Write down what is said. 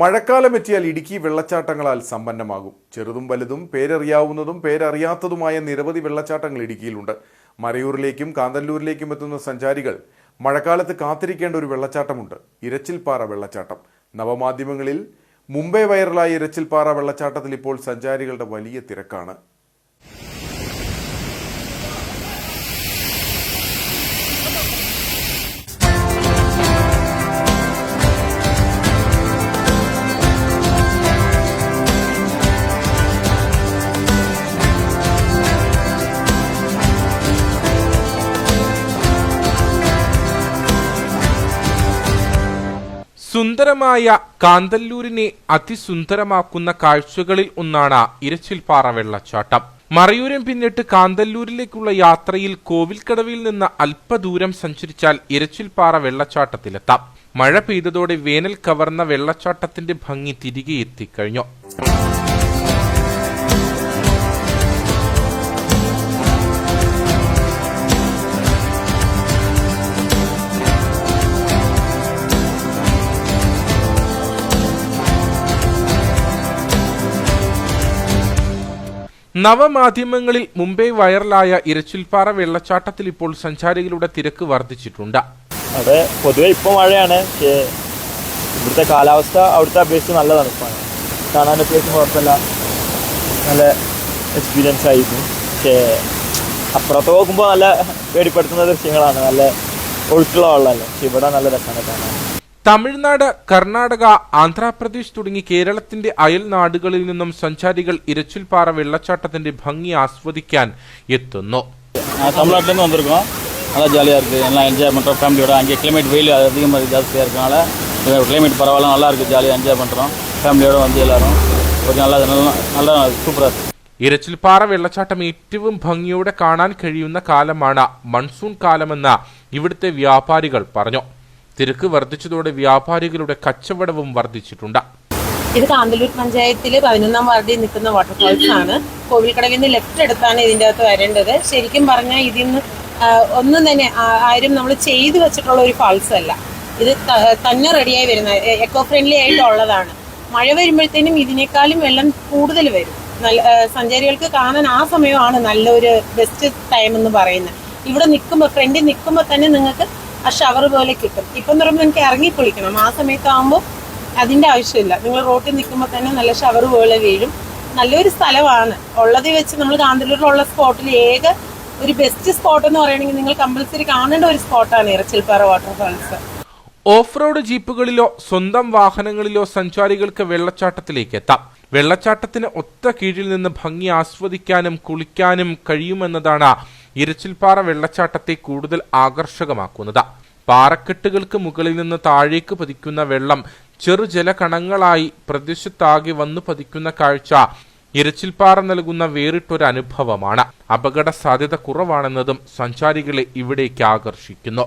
മഴക്കാലം എത്തിയാൽ ഇടുക്കി വെള്ളച്ചാട്ടങ്ങളാൽ സമ്പന്നമാകും. ചെറുതും വലുതും പേരറിയാവുന്നതും പേരറിയാത്തതുമായ നിരവധി വെള്ളച്ചാട്ടങ്ങൾ ഇടുക്കിയിലുണ്ട്. മറയൂരിലേക്കും കാന്തല്ലൂരിലേക്കും എത്തുന്ന സഞ്ചാരികൾ മഴക്കാലത്ത് കാത്തിരിക്കേണ്ട ഒരു വെള്ളച്ചാട്ടമുണ്ട്. ഇരച്ചിൽപ്പാറ വെള്ളച്ചാട്ടം. നവമാധ്യമങ്ങളിൽ മുംബൈ വൈറലായ ഇരച്ചിൽപ്പാറ വെള്ളച്ചാട്ടത്തിൽ ഇപ്പോൾ സഞ്ചാരികളുടെ വലിയ തിരക്കാണ്. സുന്ദരമായ കാന്തല്ലൂരിനെ അതിസുന്ദരമാക്കുന്ന കാഴ്ചകളിൽ ഒന്നാണ് ഇരച്ചിൽപ്പാറ വെള്ളച്ചാട്ടം. മറയൂരം പിന്നിട്ട് കാന്തല്ലൂരിലേക്കുള്ള യാത്രയിൽ കോവിൽക്കടവിൽ നിന്ന് അല്പദൂരം സഞ്ചരിച്ചാൽ ഇരച്ചിൽപ്പാറ വെള്ളച്ചാട്ടത്തിലെത്താം. മഴ പെയ്തതോടെ വേനൽ കവർന്ന വെള്ളച്ചാട്ടത്തിന്റെ ഭംഗി തിരികെ എത്തിക്കഴിഞ്ഞു. നവമാധ്യമങ്ങളിൽ മുംബൈ വൈറലായ ഇരച്ചിൽപ്പാറ വെള്ളച്ചാട്ടത്തിൽ ഇപ്പോൾ സഞ്ചാരികളുടെ തിരക്ക് വർദ്ധിച്ചിട്ടുണ്ട്. അവിടെ പൊതുവെ ഇപ്പോൾ മഴയാണ്. ഇവിടുത്തെ കാലാവസ്ഥ അവിടുത്തെ അപേക്ഷിച്ച് നല്ല തണുപ്പാണ് കാണാൻ അത്യാവശ്യം കുഴപ്പമില്ല. നല്ല എക്സ്പീരിയൻസ് ആയിരുന്നു. പക്ഷേ അപ്പുറത്ത് നോക്കുമ്പോൾ നല്ല പേടിപ്പെടുത്തുന്ന ദൃശ്യങ്ങളാണ്. നല്ല ഒഴുക്കുള്ള വെള്ളമല്ലേ? പക്ഷെ ഇവിടെ നല്ല രസമാണ് കാണാൻ. തമിഴ്നാട് കർണാടക ആന്ധ്രാപ്രദേശ് തുടങ്ങി കേരളത്തിന്റെ അയൽ നാടുകളിൽ നിന്നും സഞ്ചാരികൾ ഇരച്ചിൽപ്പാറ വെള്ളച്ചാട്ടത്തിന്റെ ഭംഗി ആസ്വദിക്കാൻ എത്തുന്നു. நல்லா ஜாலியாக இருக்குது எல்லாம் என்ஜாய் பண்ணுறோம் ஃபேமிலியோட அங்கே கிளைமேட் வெயில் அதிகமாக ஜாஸ்தியாக இருக்கனால கிளைமேட் பரவாயில்ல நல்லா இருக்குது ஜாலியாக என்ஜாய் பண்ணுறோம் ஃபேமிலியோட வந்து எல்லாரும் கொஞ்சம் நல்லா நல்லா நல்லா சூப்பராக இருக்குது ഇരച്ചിൽപ്പാറ വെള്ളച്ചാട്ടം ഏറ്റവും ഭംഗിയോടെ കാണാൻ കഴിയുന്ന കാലമാണ് മൺസൂൺ കാലമെന്ന് ഇവിടുത്തെ വ്യാപാരികൾ പറഞ്ഞു. തിരക്ക് വർദ്ധിച്ചതോടെ വ്യാപാരികളുടെ കച്ചവടവും വർദ്ധിച്ചിട്ടുണ്ട്. ഇത് കാന്തല്ലൂർ പഞ്ചായത്തിലെ പതിനൊന്നാം വാർഡിൽ നിൽക്കുന്ന വാട്ടർഫോൾസ് ആണ്. കോവിൽക്കടവിൽ നിന്ന് ലെഫ്റ്റ് എടുത്താണ് ഇതിന്റെ അകത്ത് വരേണ്ടത്. ശരിക്കും പറഞ്ഞാൽ ഇതിൽ നിന്ന് ഒന്നും തന്നെ ആരും നമ്മൾ ചെയ്തു വെച്ചിട്ടുള്ള ഒരു ഫാൾസ് അല്ല. ഇത് തന്നെ റെഡിയായി വരുന്ന എക്കോ ഫ്രണ്ട്ലി ആയിട്ടുള്ളതാണ് മഴ വരുമ്പോഴത്തേനും ഇതിനേക്കാളും വെള്ളം കൂടുതൽ വരും. നല്ല സഞ്ചാരികൾക്ക് കാണാൻ ആ സമയമാണ് നല്ലൊരു ബെസ്റ്റ് ടൈം എന്ന് പറയുന്നത്. ഇവിടെ നിൽക്കുമ്പോൾ ഫ്രണ്ടിൽ നിൽക്കുമ്പോൾ തന്നെ നിങ്ങൾക്ക് ആ ഷവർ പോലെ കിട്ടും. ഇപ്പം എന്ന് പറയുമ്പോൾ നിങ്ങൾക്ക് ഇറങ്ങി കുളിക്കണം. ആ സമയത്താകുമ്പോൾ അതിന്റെ ആവശ്യമില്ല. നിങ്ങൾ റോട്ടിൽ നിൽക്കുമ്പോൾ തന്നെ നല്ല ഷവർ പോലെ വീഴും. നല്ലൊരു സ്ഥലമാണ്. ഉള്ളത് വെച്ച് നമ്മൾ കാന്തല്ലൂരിലുള്ള സ്പോട്ടിൽ ഏക ഒരു ബെസ്റ്റ് സ്പോട്ട് എന്ന് പറയുകയാണെങ്കിൽ നിങ്ങൾ കമ്പൽസറി കാണേണ്ട ഒരു സ്പോട്ടാണ് ഇറച്ചിൽപ്പാറ വാട്ടർഫാൾസ് ഓഫ് റോഡ് ജീപ്പുകളിലോ സ്വന്തം വാഹനങ്ങളിലോ സഞ്ചാരികൾക്ക് വെള്ളച്ചാട്ടത്തിലേക്ക് എത്താം. വെള്ളച്ചാട്ടത്തിന് ഒത്ത കീഴിൽ നിന്ന് ഭംഗി ആസ്വദിക്കാനും കുളിക്കാനും കഴിയുമെന്നതാണ് ഇരച്ചിൽപ്പാറ വെള്ളച്ചാട്ടത്തെ കൂടുതൽ ആകർഷകമാക്കുന്നത്. പാറക്കെട്ടുകൾക്ക് മുകളിൽ നിന്ന് താഴേക്ക് പതിക്കുന്ന വെള്ളം ചെറുജല കണങ്ങളായി പ്രദേശത്താകെ വന്നു പതിക്കുന്ന കാഴ്ച ഇരച്ചിൽപ്പാറ നൽകുന്ന വേറിട്ടൊരു അനുഭവമാണ് അപകട സാധ്യത കുറവാണെന്നതും സഞ്ചാരികളെ ഇവിടേക്ക് ആകർഷിക്കുന്നു.